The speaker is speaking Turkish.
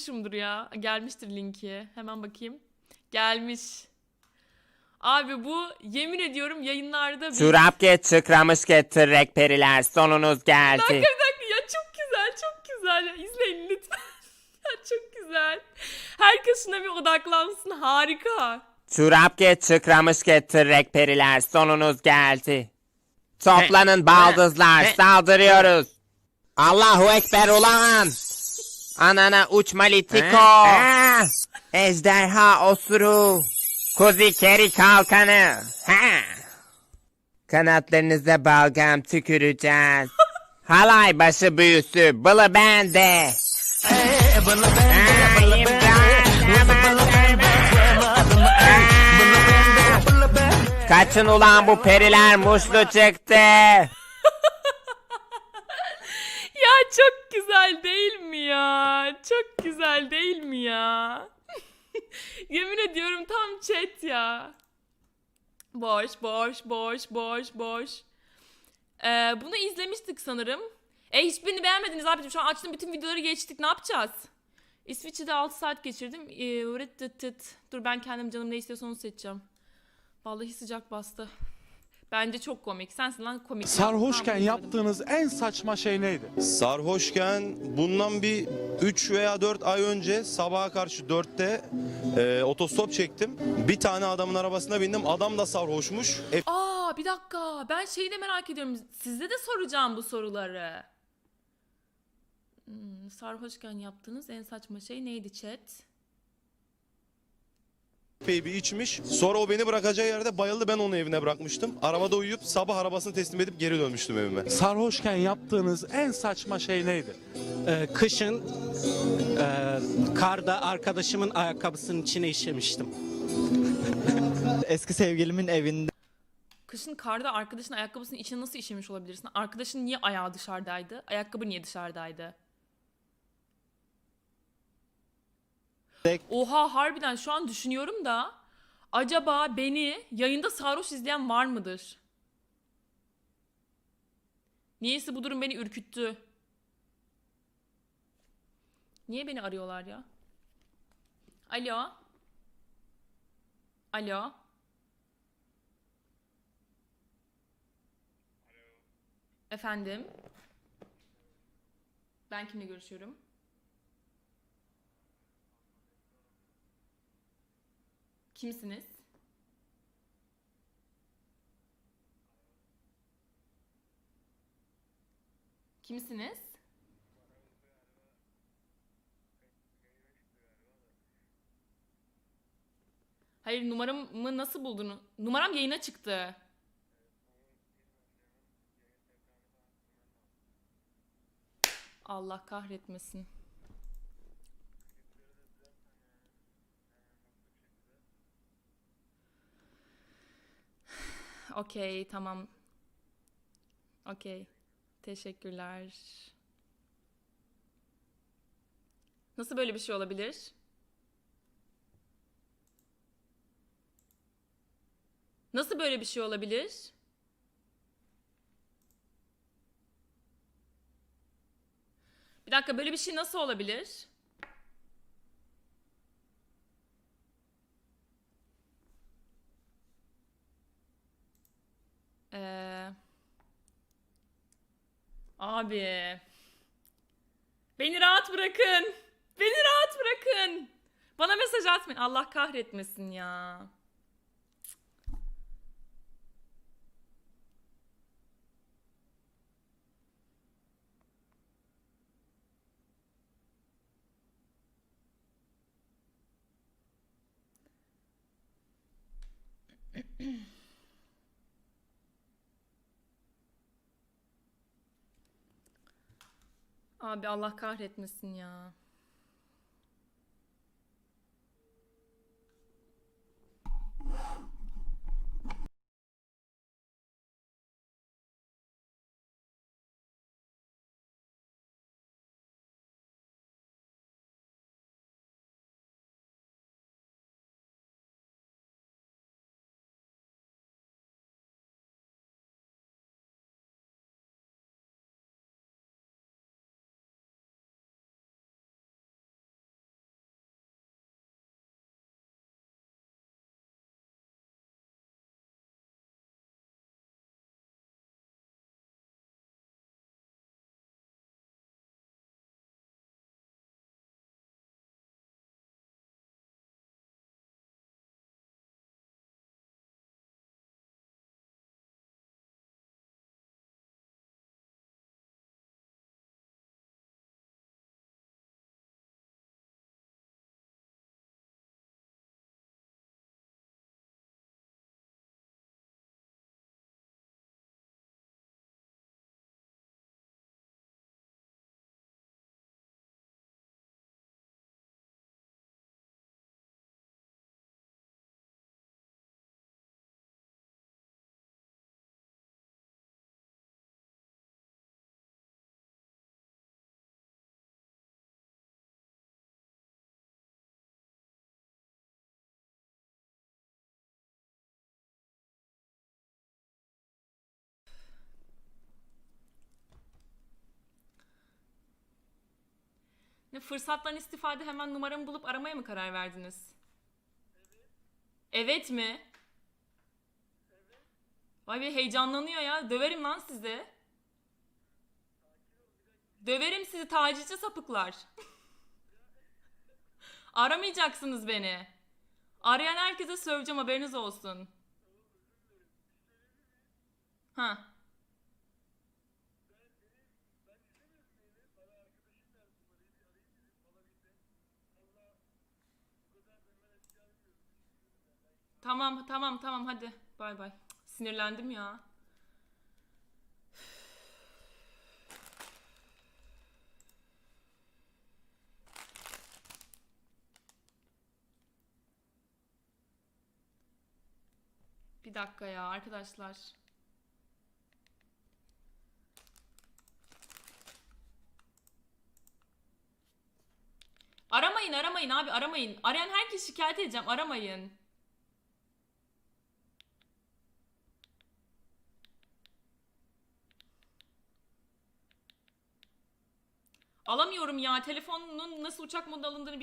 Şumdur ya. Gelmiştir linki. Hemen bakayım. Gelmiş. Abi bu yemin ediyorum yayınlarda bir... Çorap get çıkramış getir rekperiler sonunuz geldi. Dakika bir dakika ya çok güzel çok güzel. Ya, izleyin lütfen. ya çok güzel. Herkes şuna bir odaklansın. Harika. Çorap get çıkramış getir rekperiler sonunuz geldi. Toplanın baldızlar saldırıyoruz. Allahu Ekber ulan. Anana uçma litiko. Ejderha osuru. Kuzi keri kalkanı. Ha. Kanatlarınıza balgam tüküreceğiz. Halay başı büyüsü bılı bende. Ha, imdat, aman tanrım. Kaçın ulan bu periler muşlu çıktı. Çok güzel değil mi ya? Çok güzel değil mi ya? Yemin ediyorum tam chat ya. Boş, boş, boş, boş, boş. Ee, bunu izlemiştik sanırım. E hiçbirini beğenmediniz abicim. Şu an açtım bütün videoları geçtik. Ne yapacağız? İsviçre'de 6 saat geçirdim. Ee, tıt tıt. Dur ben kendim canım ne istiyorsa onu seçeceğim. Vallahi sıcak bastı. Bence çok komik. Sensin lan komik. Sarhoşken Tamam, yaptığınız en saçma şey neydi? Sarhoşken bundan bir 3 veya 4 ay önce sabaha karşı 4'te e, otostop çektim. Bir tane adamın arabasına bindim. Adam da sarhoşmuş. E, Aa bir dakika. Ben şeyi de merak ediyorum. Size de soracağım bu soruları. Hmm, sarhoşken yaptığınız en saçma şey neydi chat? Bir içmiş. Sonra o beni bırakacağı yerde bayıldı. Ben onu evine bırakmıştım. Arabada uyuyup sabah arabasını teslim edip geri dönmüştüm evime. Sarhoşken yaptığınız en saçma şey neydi? Ee, kışın e, karda arkadaşımın ayakkabısının içine işemiştim. Eski sevgilimin evinde Kışın karda arkadaşın ayakkabısının içine nasıl işemiş olabilirsin? Arkadaşın niye ayağı dışarıdaydı? Ayakkabı niye dışarıdaydı? Oha harbiden şu an düşünüyorum da acaba beni yayında sarhoş izleyen var mıdır? Niyeyse bu durum beni ürküttü. Niye beni arıyorlar ya? Alo? Alo? Efendim? Ben kimle görüşüyorum? Kimsiniz? Kimsiniz? Hayır numaramı nasıl buldun? Numaram yayına çıktı. Allah kahretmesin. Okey, tamam. Okey. Teşekkürler. Nasıl böyle bir şey olabilir? Nasıl böyle bir şey olabilir? Bir dakika böyle bir şey nasıl olabilir? Ee, abi. Beni rahat bırakın. Beni rahat bırakın. Bana mesaj atmayın. Allah kahretmesin ya. Abi Allah kahretmesin ya. Fırsattan istifade hemen numaramı bulup aramaya mı karar verdiniz? Evet mi? Vay be heyecanlanıyor ya. Döverim lan sizi. Döverim sizi tacizci sapıklar. Aramayacaksınız beni. Arayan herkese söveceğim haberiniz olsun. Ha. Tamam tamam tamam hadi. Bay bay. Sinirlendim ya. Bir dakika ya arkadaşlar. Aramayın aramayın abi aramayın. Arayan herkes şikayet edeceğim aramayın. Alamıyorum ya. Telefonun nasıl uçak modu alındığını bilmiyorum.